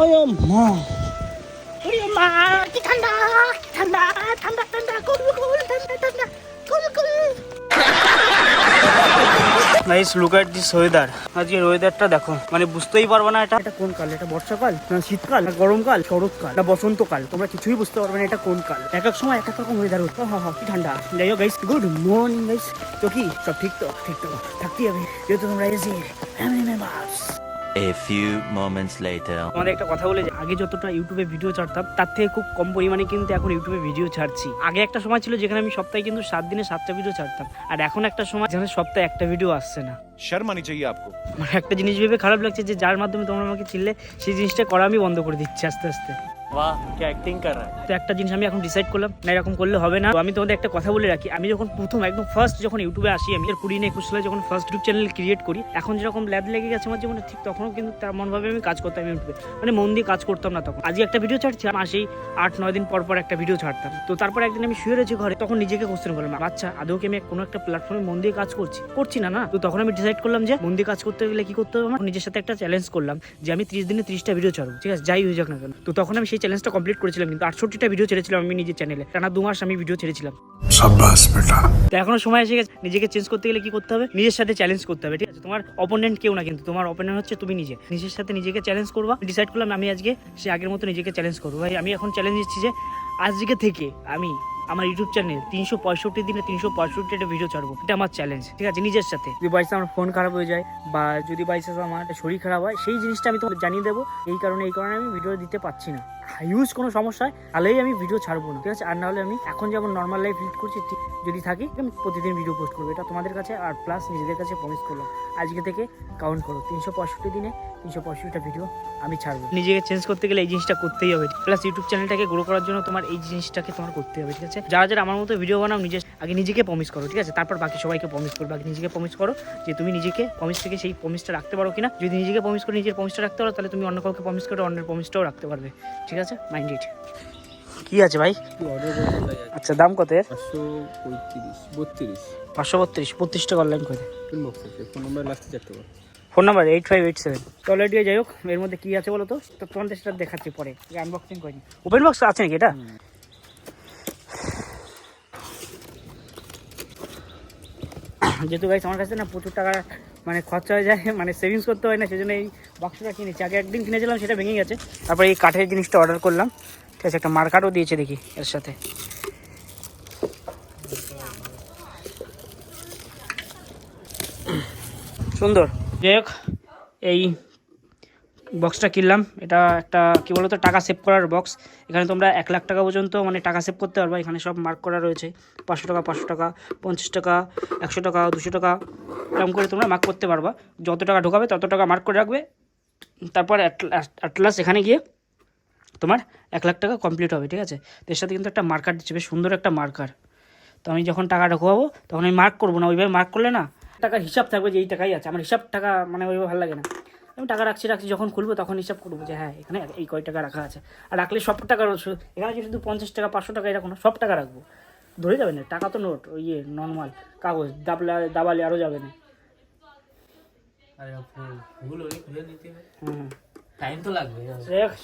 ওই মা। ওই মা কি ঠান্ডা কি ঠান্ডা ঠান্ডা ঠান্ডা কুল কুল ঠান্ডা ঠান্ডা cool cool. Nice look at this weather আজকের ওয়েদারটা দেখো। মানে বুঝতেই পারবে না এটা। এটা কোন কাল? এটা বর্ষাকাল? না শীতকাল? না গরমকাল? শরৎকাল? না বসন্তকাল? তোমরা কিছুই বুঝতে পারবে না এটা কোন কাল। এক এক সময় এক এক রকম ওয়েদার হচ্ছে। হ্যাঁ হ্যাঁ কি ঠান্ডা। যাই হোক গাইস গুড মর্নিং গাইস তো কি? সব ঠিক তো? ঠিক তো। থাকতেই হবে। যেহেতু তোমরা এসে family members A few moments later. আমার একটা কথা বলে যে আগে যতটা ইউটিউবে ভিডিও ছাড়তাম তার থেকে খুব কম পরিমাণে কিন্তু এখন ইউটিউবে ভিডিও ছাড়ছি। আগে একটা সময় ছিল যেখানে আমি সপ্তাহে কিন্তু সাত দিনে সাতটা ভিডিও ছাড়তাম। আর এখন একটা সময় যেখানে সপ্তাহে একটা ভিডিও আসছে না। শর্মানি চাইয়ে আপকো। একটা জিনিস ভেবে খারাপ লাগছে যে যার মাধ্যমে তোমরা আমাকে চিনলে সেই জিনিসটা করা আমি বন্ধ করে দিচ্ছি আস্তে আস্তে। বাহ তো একটা জিনিস আমি এখন ডিসাইড করলাম, না এরকম করলে হবে না। আমি তোমাদের একটা কথা বলে রাখি, আমি যখন প্রথম একদম ফার্স্ট যখন ইউটিউবে আসি, আমি সালে যখন ফার্স্ট চ্যানেল ক্রিয়েট করি, এখন যেরকম লেগে গেছে আমার ঠিক তখনও কিন্তু তেমনভাবে আমি কাজ করতাম ইউটিউবে মানে মন দিয়ে কাজ করতাম না তখন। আজকে একটা ভিডিও ছাড়ছি আট, নয় দিন পর পর একটা ভিডিও ছাড়তাম। তো তারপর একদিন আমি শুয়ে রয়েছি ঘরে, তখন নিজেকে কোশ্চেন করলাম আচ্ছা আদৌ কি আমি কোনো একটা প্ল্যাটফর্মে মন দিয়ে কাজ করছি? করছি না না। তো তখন আমি ডিসাইড করলাম যে মন দিয়ে কাজ করতে গেলে কি করতে হবে আমার? নিজের সাথে একটা চ্যালেঞ্জ করলাম যে আমি ত্রিশ দিনে ত্রিশটা ভিডিও ছাড়বো, ঠিক আছে? যাই হয়ে যাক না কেন। তো তখন আমি সেই চ্যালেঞ্জটা কমপ্লিট করেছিলাম কিন্তু আটষট্টিটা ভিডিও ছেড়েছিলাম আমি নিজের চ্যানেলে টানা দু মাস আমি ভিডিও ছেড়েছিলাম। তো এখনও সময় এসে গেছে নিজেকে চেঞ্জ করতে গেলে কি করতে হবে? নিজের সাথে চ্যালেঞ্জ করতে হবে ঠিক আছে? তোমার অপোনেন্ট কেউ না কিন্তু তোমার অপোনেন্ট হচ্ছে তুমি নিজে। নিজের সাথে নিজেকে চ্যালেঞ্জ করবা ডিসাইড করলাম আমি আজকে সে আগের মতো নিজেকে চ্যালেঞ্জ করব। ভাই আমি এখন চ্যালেঞ্জ দিচ্ছি যে আজকে থেকে আমি আমার ইউটিউব চ্যানেল তিনশো পঁয়ষট্টি দিনে তিনশো একটা ভিডিও ছাড়বো। এটা আমার চ্যালেঞ্জ ঠিক আছে? নিজের সাথে। যদি বাইসে আমার ফোন খারাপ হয়ে যায় বা যদি বাইসে আমার শরীর খারাপ হয় সেই জিনিসটা আমি তোমাকে জানিয়ে দেবো। এই কারণে এই কারণে আমি ভিডিও দিতে পারছি না। হিউজ কোনো সমস্যা হয় তাহলেই আমি ভিডিও ছাড়বো না। ঠিক আছে? আর নাহলে আমি এখন যেমন নর্মাল লাইফ লিড করছি যদি থাকি, আমি প্রতিদিন ভিডিও পোস্ট করব। এটা তোমাদের কাছে আর প্লাস নিজেদের কাছে প্রমিস করলাম। আজকে থেকে কাউন্ট করো, তিনশো পঁয়ষট্টি দিনে তিনশো পঁয়ষট্টিটা ভিডিও আমি ছাড়বো। নিজেকে চেঞ্জ করতে গেলে এই জিনিসটা করতেই হবে। প্লাস ইউটিউব চ্যানেলটাকে গ্রো করার জন্য তোমার এই জিনিসটাকে তোমার করতে হবে, ঠিক আছে? যারা যারা আমার মতো ভিডিও বানাও, নিজে, আগে নিজেকে প্রমিস করো, ঠিক আছে? তারপর বাকি সবাইকে প্রমিস করবে। বাকি নিজেকে প্রমিস করো যে তুমি নিজেকে প্রমিস থেকে সেই প্রমিসটা রাখতে পারো কিনা। যদি নিজেকে প্রমিস করে নিজের প্রমিসটা রাখতে পারো, তাহলে তুমি অন্য কাউকে প্রমিস করে অন্যের প্রমিসটাও রাখতে পারবে। ঠিক আছে? মাইন্ড ইট কি আছে ভাই? আচ্ছা দাম কত এর? পাঁচশো পঁয়ত্রিশ বত্রিশ। পাঁচশো বত্রিশ বত্রিশ টাকা অনলাইন করে ফোন নাম্বার লাস্টে চারটে phone number eight five eight seven তো অলরেডি যাই হোক এর মধ্যে কি আছে বলো তো? তো তোমাদের সেটা দেখাচ্ছি পরে আনবক্সিং করিনি। ওপেন বক্স আছে নাকি এটা? যেহেতু গাইস আমার কাছে না প্রচুর টাকা মানে খরচা হয়ে যায় মানে সেভিংস করতে হয় না সেজন্য এই বাক্সটা কিনেছি আগে একদিন কিনেছিলাম, সেটা ভেঙে গেছে। তারপরে এই কাঠের জিনিসটা অর্ডার করলাম। ঠিক আছে, একটা মার্কারও দিয়েছে দেখি এর সাথে। সুন্দর। যাই হোক, এই বক্সটা কিনলাম। এটা একটা, কি বলতো, টাকা সেভ করার বক্স এখানে তোমরা এক লাখ টাকা পর্যন্ত মানে টাকা সেভ করতে পারবা। এখানে সব মার্ক করা রয়েছে। পাঁচশো টাকা পাঁচশো টাকা, পঞ্চাশ টাকা, একশো টাকা, দুশো টাকা, এরকম করে তোমরা মার্ক করতে পারবা। যত টাকা ঢোকাবে, তত টাকা মার্ক করে রাখবে। তারপর অ্যাটলাস এখানে গিয়ে তোমার এক লাখ টাকা কমপ্লিট হবে, ঠিক আছে? তো এর সাথে কিন্তু একটা মার্কার দিচ্ছে, বেশ সুন্দর একটা মার্কার তো আমি যখন টাকা ঢোকাবো, তখন আমি মার্ক করব না, ওইভাবে মার্ক করলে না টাকার হিসাব থাকবে যে এই টাকাই আছে। আমার হিসাব টাকা মানে ওইভাবে ভালো লাগে না। আমি টাকা রাখছি রাখছি, যখন খুলবো তখন হিসাব করব যে হ্যাঁ এখানে এই কয় টাকা রাখা আছে। আর রাখলে সব টাকা এখানে যদি শুধু পঞ্চাশ টাকা, পাঁচশো টাকা এরকম সব টাকা রাখব। ধরে যাবে না, টাকা তো নোট ইয়ে নর্মাল কাগজ, দাবলা, দাবালে আরও যাবে না। টাইম তো লাগবে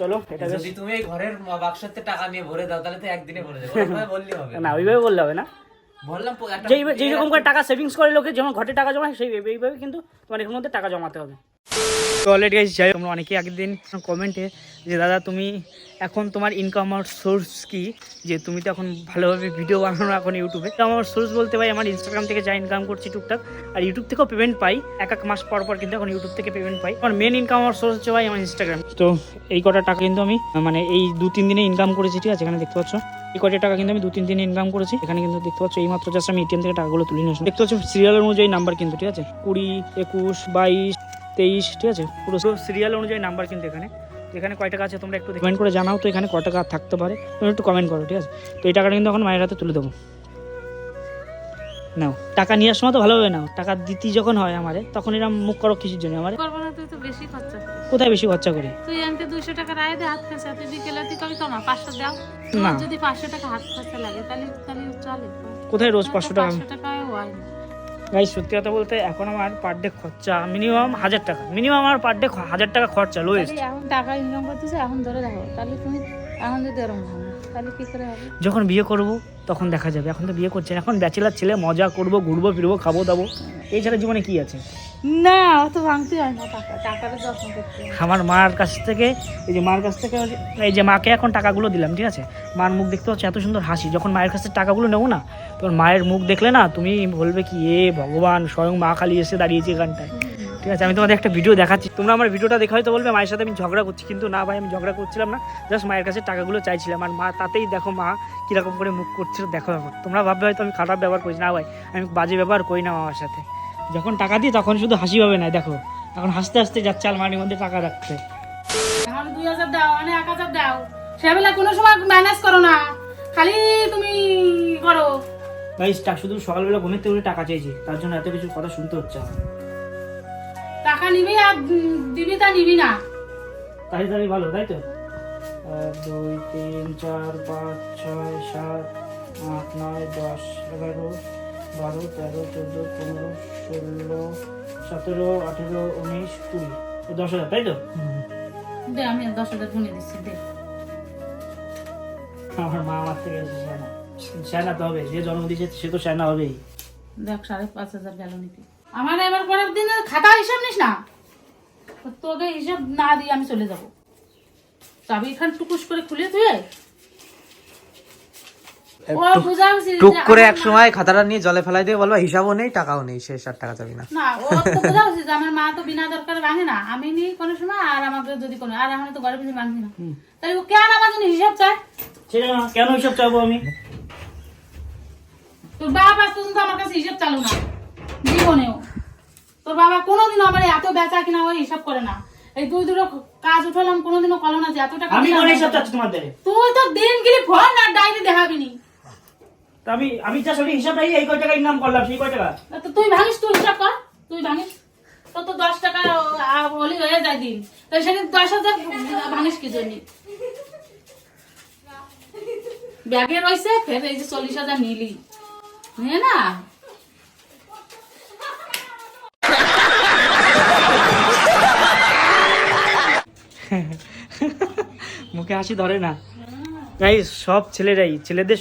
চলো এটা যদি তুমি ঘরের বাক্সতে টাকা নিয়ে ভরে দাও তাহলে তো একদিনে ভরে যাবে। বললে হবে। না ওইভাবে বললে হবে না। বললাম যেই যেই রকম করে টাকা সেভিংস করে লোকে যেমন ঘটে টাকা জমায় সেই এইভাবে কিন্তু তোমার এর মধ্যে টাকা জমাতে হবে। তো অলরেডি যাই হোক, তোমরা আগের দিন কমেন্টে যে দাদা তুমি এখন তোমার ইনকাম আর সোর্স কি? যে তুমি তো এখন ভালোভাবে ভিডিও বানানো এখন ইউটিউবে তো আমার সোর্স বলতে ভাই আমার ইনস্টাগ্রাম থেকে যা ইনকাম করছি টুকটাক আর ইউটিউব থেকেও পেমেন্ট পাই। এক এক মাস পর পর কিন্তু এখন ইউটিউব থেকে পেমেন্ট পাই। আমার মেন ইনকাম আমার সোর্স হচ্ছে ভাই আমার ইনস্টাগ্রাম তো এই কটা টাকা কিন্তু আমি মানে এই দু তিন দিনে ইনকাম করেছি ঠিক আছে? এখানে দেখতে পাচ্ছ? এই কটা টাকা কিন্তু আমি দু তিন দিনে ইনকাম করেছি। এখানে কিন্তু দেখতে পাচ্ছ এই মাত্র জাস্ট আমি এটিএম থেকে টাকাগুলো তুলে নিয়ে আসলাম। দেখতে পাচ্ছ সিরিয়াল অনুযায়ী নাম্বার কিন্তু ঠিক আছে? কুড়ি একুশ বাইশ তেইশ ঠিক আছে? পুরো সিরিয়াল অনুযায়ী নাম্বার কিন্তু এখানে। তো এখানে কয় টাকা আছে তোমরা একটু কমেন্ট করে জানাও তো এখানে কয় টাকা থাকতে পারে। তুমি একটু কমেন্ট করো ঠিক আছে? তো এই টাকাটা কিন্তু এখন মায়ের হাতে তুলে দেবো। নাও টাকা নেওয়ার সময় তো ভালোভাবে নাও। টাকা দিতে যখন হয় আমারে তখন এরকম মুখ করো কিছুর জন্য আমার? করব না তুই তো বেশি খরচা কোথায় বেশি খরচা করি? তুই আনতে টাকা রায় দে হাত খরচা। তুই বিকেলে তুই কবি কমা পাঁচশো দাও। না। যদি পাঁচশো টাকা হাত খরচা লাগে তাহলে তাহলে চলে। কোথায় রোজ পাঁচশো টাকা? পাঁচশো টাকায় হয় না। গাইস সত্যি কথা বলতে এখন আমার পার ডে খরচা মিনিমাম হাজার টাকা। মিনিমাম আমার পার ডে হাজার টাকা খরচা লোয়েস্ট এখন টাকা ইনকাম করতেছে, এখন ধরে দেখো তাহলে তুমি এখন যদি এরকম তাহলে কি করে হবে? যখন বিয়ে করব তখন দেখা যাবে। এখন তো বিয়ে করছে। এখন ব্যাচেলার ছেলে মজা করব ঘুরবো ফিরবো খাব দাবো। এছাড়া জীবনে কি আছে? না অত ভাঙতে হয় না টাকা। টাকাটা যত্ন করতে আমার মার কাছ থেকে এই যে মার কাছ থেকে এই যে মাকে এখন টাকাগুলো দিলাম ঠিক আছে? মার মুখ দেখতে হচ্ছে এত সুন্দর হাসি। যখন মায়ের কাছে টাকাগুলো নেব না তখন মায়ের মুখ দেখলে না তুমি বলবে কি এ ভগবান স্বয়ং মা খালি এসে দাঁড়িয়েছে এখানটায়। ঠিক আছে আমি তোমাদের একটা ভিডিও দেখাচ্ছি। তোমরা আমার ভিডিওটা দেখে হয়তো বলবে মায়ের সাথে আমি ঝগড়া করছি। কিন্তু না ভাই আমি ঝগড়া করছিলাম না জাস্ট মায়ের কাছে টাকাগুলো চাইছিলাম। আর মা তাতেই দেখো মা কীরকম করে মুখ করছিল দেখো এখন। তোমরা ভাববে হয়তো আমি খারাপ ব্যবহার করছি। না ভাই আমি বাজে ব্যবহার করি না মামার সাথে। যখন টাকা দিই তখন শুধু হাসি হবে না দেখো। এখন হাসতে হাসতে যাচ্ছে আলমারির মধ্যে টাকা রাখতে। আমার দুই হাজার দাও মানে এক হাজার দাও। সেবেলা কোনো সময় ম্যানেজ করো না। খালি তুমি করো। গাইস শুধু সকালবেলা ঘুমের থেকে টাকা চাইছি। তার জন্য এত কিছু কথা শুনতে হচ্ছে আমার। টাকা নিবি আর দিবি তা নিবি না। তাড়াতাড়ি ভালো তাই তো? এক দুই তিন চার পাঁচ ছয় সাত আট নয় দশ এগারো বারো তেরো চোদ্দ পনেরো ষোলো সতেরো আঠেরো উনিশ কুড়ি। দশ হাজার তাই তো? দে আমি দশ হাজার গুনে দিচ্ছি দে। আমার মা আমার থেকে এসে সেনা। সেনা তো হবে যে জন্ম দিয়েছে সে তো সেনা হবেই। দেখ সাড়ে পাঁচ হাজার গেল নাকি। আমার এবার পরের দিন খাতা হিসাব নিস না? তোকে হিসাব না দিয়ে আমি চলে যাব। চাবি এখান টুকুস করে খুলে তুই ও বুঝা উচিত টুক করে আমার এক সময় খাতাটা নিয়ে জলে ফেলাই দিয়ে বলব হিসাবও নেই টাকাও নেই শেষ আর টাকা যাবি না। না ও তো বোঝা উচিত আমার মা তো বিনা দরকারে ভাঙে না। আমি নিই কোনো সময় আর আমাকে যদি কোনো আর আমি তো ঘরে বেশি ভাঙি না। তাহলে ও কেন আমার জন্য হিসাব চায়? সেটা কেন হিসাব চাবো আমি? তোর বাবা আজ পর্যন্ত আমার কাছে হিসাব চালু না। জীবনেও। তোর বাবা কোনোদিনও আমার এত বেচা কিনা ওই হিসাব করে না। এই দুই দুটো কাজ উঠালাম কোনোদিনও কলো না যে এত টাকা আমি কোন হিসাব চাচ্ছি তোমার দ্বারে তুই তো দিন গেলি ফোন আর ডাইরি দেখাবি নি তা আমি আমি যা সঠিক হিসাব রাখি এই কয় টাকা ইনকাম করলাম সেই কয় টাকা? তো তুই ভাঙিস তুই হিসাব কর তুই ভাঙিস। তো তো দশ টাকা হলি হয়ে যায় দিন। তো সেদিন দশ হাজার ভাঙিস কি জন্য? ব্যাগে রয়েছে ফের এই যে চল্লিশ হাজার নিলি। নিয়ে না? মুখে হাসি ধরে না। গাই সব ছেলেরাই ছেলেদের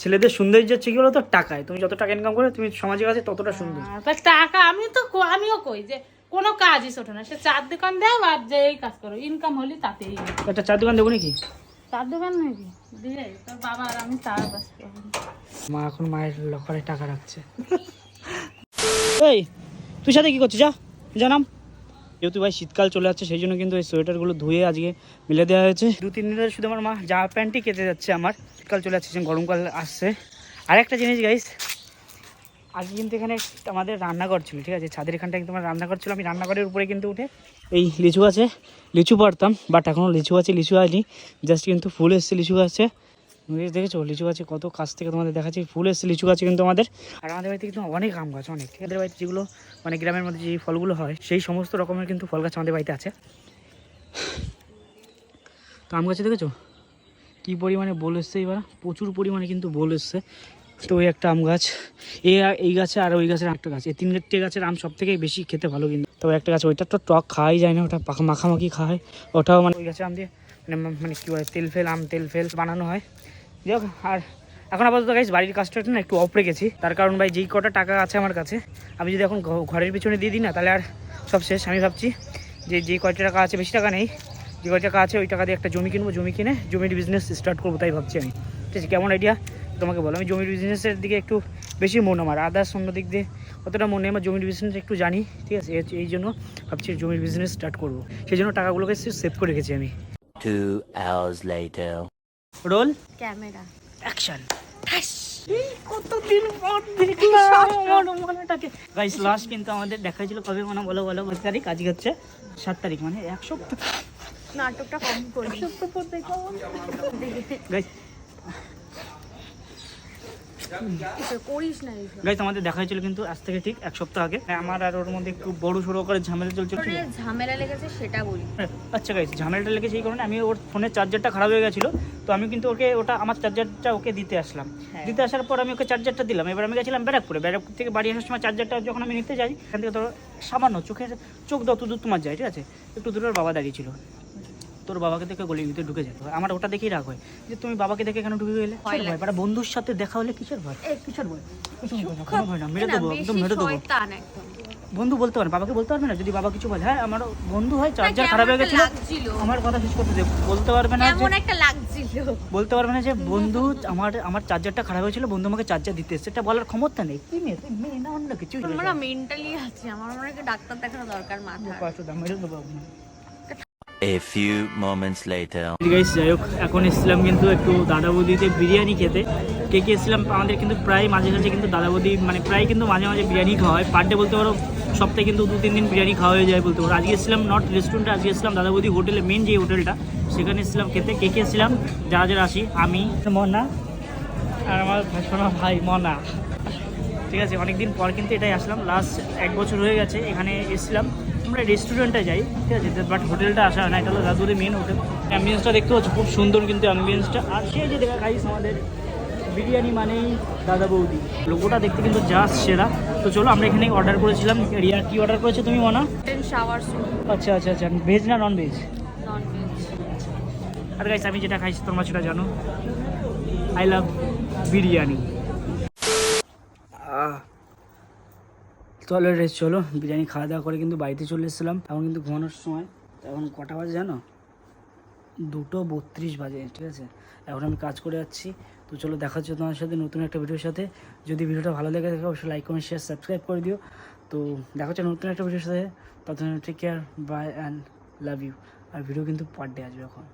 ছেলেদের সৌন্দর্য হচ্ছে কি বলতো? টাকায়। তুমি যত টাকা ইনকাম করো তুমি সমাজের কাছে ততটা সুন্দর। তা টাকা আমি তো আমিও কই যে কোনো কাজই ছোট না। সে চার দোকান দেও আর যে এই কাজ করো ইনকাম হলি তাতেই। একটা চার দোকান দেবো নাকি চার দোকান নাকি দিয়ে তোর বাবা আর আমি চার বাস মা এখন মায়ের লকারে টাকা রাখছে। এই তুই সাথে কি করছিস? যা জানাম যেহেতু ভাই শীতকাল চলে যাচ্ছে, সেই জন্য কিন্তু এই সোয়েটারগুলো ধুয়ে আজকে মিলে দেওয়া হয়েছে। দু, তিন দিন ধরে শুধু আমার মা জামা প্যান্টই কেটে যাচ্ছে আমার। শীতকাল চলে যাচ্ছে গরমকাল আসছে। আর একটা জিনিস গাইস আজকে কিন্তু এখানে আমাদের রান্নাঘর ছিল, ঠিক আছে? ছাদের এখানটা কিন্তু আমার রান্নাঘর ছিল, আমি রান্নাঘরের উপরে কিন্তু উঠে এই লিচু আছে লিচু পারতাম বাট এখনও লিচু আছে লিচু হয়নি জাস্ট কিন্তু ফুল এসছে, লিচু আছে দেখেছ লিচু গাছে কত কাছ থেকে তোমাদের দেখাচ্ছি, ফুল এসছে, লিচু গাছে কিন্তু আমাদের। আর আমাদের বাড়িতে কিন্তু অনেক আম গাছ, অনেক। আমাদের বাড়িতে যেগুলো মানে গ্রামের মধ্যে যে ফলগুলো হয়, সেই সমস্ত রকমের কিন্তু ফল গাছ আমাদের বাড়িতে আছে। তো আম গাছে দেখেছ? কী পরিমাণে বোল এসছে এবার? প্রচুর পরিমাণে কিন্তু বোল এসছে। তো ওই একটা আম গাছ এই এই গাছে আর ওই গাছের একটা গাছ। এই তিনটে গাছের আম সব থেকে বেশি খেতে ভালো কিন্তু। তবে একটা গাছ, ওইটা তো টক খাওয়াই যায় না, ওটা মাখামাখি খায়। ওটাও মানে ওই গাছে আম দিয়ে মানে মানে কী বলে, তেল ফেল, আম তেল ফেল বানানো হয়। যাই আর এখন আপাতত গাইজ বাড়ির কাজটা না একটু অফ রেখেছি তার কারণ ভাই যেই কটা টাকা আছে আমার কাছে, আমি যদি এখন ঘরের পিছনে দিয়ে দিই না, তাহলে আর সব শেষ। আমি ভাবছি যে যে কয়টা টাকা আছে, বেশি টাকা নেই। যে কয় টাকা আছে, ওই টাকা দিয়ে একটা জমি কিনবো, জমি কিনে জমির বিজনেস স্টার্ট করব, তাই ভাবছি আমি। ঠিক আছে, কেমন আইডিয়া তোমাকে বলো। আমি জমির বিজনেসের দিকে একটু বেশি মন আমার। আদার্স অন্য দিক দিয়ে অতটা মনে, আমার জমির বিজনেস একটু জানি। ঠিক আছে, এই জন্য ভাবছি জমির বিজনেস স্টার্ট করব। সেই জন্য টাকাগুলোকে সেভ করে রেখেছি আমি. রোল? ক্যামেরা। অ্যাকশন। কতদিন পর দেখলাম। আমার গাইস লাস্ট কিন্তু আমাদের দেখা ছিল কবে? মনে বলো বলো কত তারিখ? আজকে হচ্ছে সাত তারিখ মানে এক সপ্তাহ। নাটকটা কম করি। গাইস কিছু করিস না গাইস আমাদের দেখা হয়েছিল কিন্তু আজ থেকে ঠিক এক সপ্তাহ আগে। আমার আর ওর মধ্যে একটু বড় সড়ো করে ঝামেলা চলছিল মানে ঝামেলা লেগেছে সেটা বলি। আচ্ছা গাইস ঝামেলাটা লেগেছে এই কারণে আমি ওর ফোনের চার্জারটা খারাপ হয়ে গেছিল তো আমি কিন্তু ওকে ওটা আমার চার্জারটা ওকে দিতে আসলাম। হ্যাঁ। দিতে আসার পর আমি ওকে চার্জারটা দিলাম। এবার আমি গেছিলাম ব্যারাকপুরে। ব্যারাকপুর থেকে বাড়ি আসার সময় চার্জারটা যখন আমি নিতে যাই এখান থেকে ধরো সামান্য চোখের চোখ দাও তো দূর তোমার যায় ঠিক আছে? একটু দূরে ওর বাবা দাঁড়িয়ে ছিল। তোর বাবাকে দেখে গলির ভিতরে ঢুকে যেতে হয়। আমার ওটা দেখেই রাগ হয় যে তুমি বাবাকে দেখে কেন ঢুকে গেলে? ভয় বন্ধুর সাথে দেখা হলে কিসের ভয়? কিসের ভয়? ভয়? না, কোনো ভয় না মেরে দেবো একদম মেরে দেবো। বন্ধু বলতে পারে বাবাকে বলতে পারবে না? যদি বাবা কিছু বলে হ্যাঁ আমার বন্ধু হয় চার্জার খারাপ হয়ে গেছে আমার কথা শেষ করতে দে বলতে পারবে না যে একটা লাগছিল। বলতে পারবে না যে বন্ধু আমার আমার চার্জারটা খারাপ হয়েছিল বন্ধু আমাকে চার্জার দিতে এসেছে। এটা বলার ক্ষমতা নেই। কি মেয়ে? তুই মেয়ে না অন্য কিছু? আমরা মেন্টালি আছি আমার মনে হয় ডাক্তার দেখানো দরকার মাথা A few moments later. Guys যাই হোক এখন এসেছিলাম কিন্তু একটু দাদা বৌদিতে বিরিয়ানি খেতে। কে কে এসেছিলাম, আমাদের কিন্তু প্রায় মাঝে মাঝে কিন্তু দাদা বৌদি মানে প্রায় কিন্তু মাঝে মাঝে বিরিয়ানি খাওয়া হয়। পার ডে বলতে পারো, সপ্তাহে কিন্তু দু তিন দিন বিরিয়ানি খাওয়া হয়ে যায় বলতে পারো। আজকে এসেছিলাম নট রেস্টুরেন্টে আজকে এসেছিলাম দাদা বৌদি হোটেলে মেন যে হোটেলটা সেখানে এসেছিলাম খেতে। কে কে এসেছিলাম? যারা যারা আসি আমি, মনা, আর আমার ভাষণা ভাই, মনা। ঠিক আছে, অনেকদিন পর কিন্তু এটাই আসলাম। লাস্ট এক বছর হয়ে গেছে, এখানে এসেছিলাম। আমরা রেস্টুরেন্টে যাই ঠিক আছে? বাট হোটেলটা আসা হয় না এটা হলো দাদুরের মেন হোটেল অ্যাম্বিয়েন্সটা দেখতে পাচ্ছি খুব সুন্দর কিন্তু অ্যাম্বিয়েন্সটা আর সেই যে দেখা খাইস আমাদের বিরিয়ানি মানেই দাদা বৌদি। লোগোটা দেখতে কিন্তু জাস্ট সেরা। তো চলো আমরা এখানে অর্ডার করেছিলাম। রিয়া কি অর্ডার করেছ তুমি মনা? শাওয়ার আচ্ছা আচ্ছা আচ্ছা। ভেজ না নন ভেজ নন ভেজ আর গাইস আমি যেটা খাইছি তোমরা সেটা জানো। I love biryani. চলো রে, চলো, বিরিয়ানি খাওয়া দাওয়া করে কিন্তু বাড়িতে চলে এসেছিলাম। এখন কিন্তু ঘুমানোর সময়। এখন কটা বাজে জানো? দুটো বত্রিশ বাজে, ঠিক আছে? এখন আমি কাজ করে যাচ্ছি। তো চলো, দেখা হচ্ছে তোমার সাথে নতুন একটা ভিডিওর সাথে। যদি ভিডিওটা ভালো লেগে থাকে, অবশ্যই লাইক কমেন্ট শেয়ার সাবস্ক্রাইব করে দিও। তো দেখা হচ্ছে নতুন একটা ভিডিওর সাথে। ততক্ষণ take care bye and love you R video কিন্তু পার ডে আসবে এখন।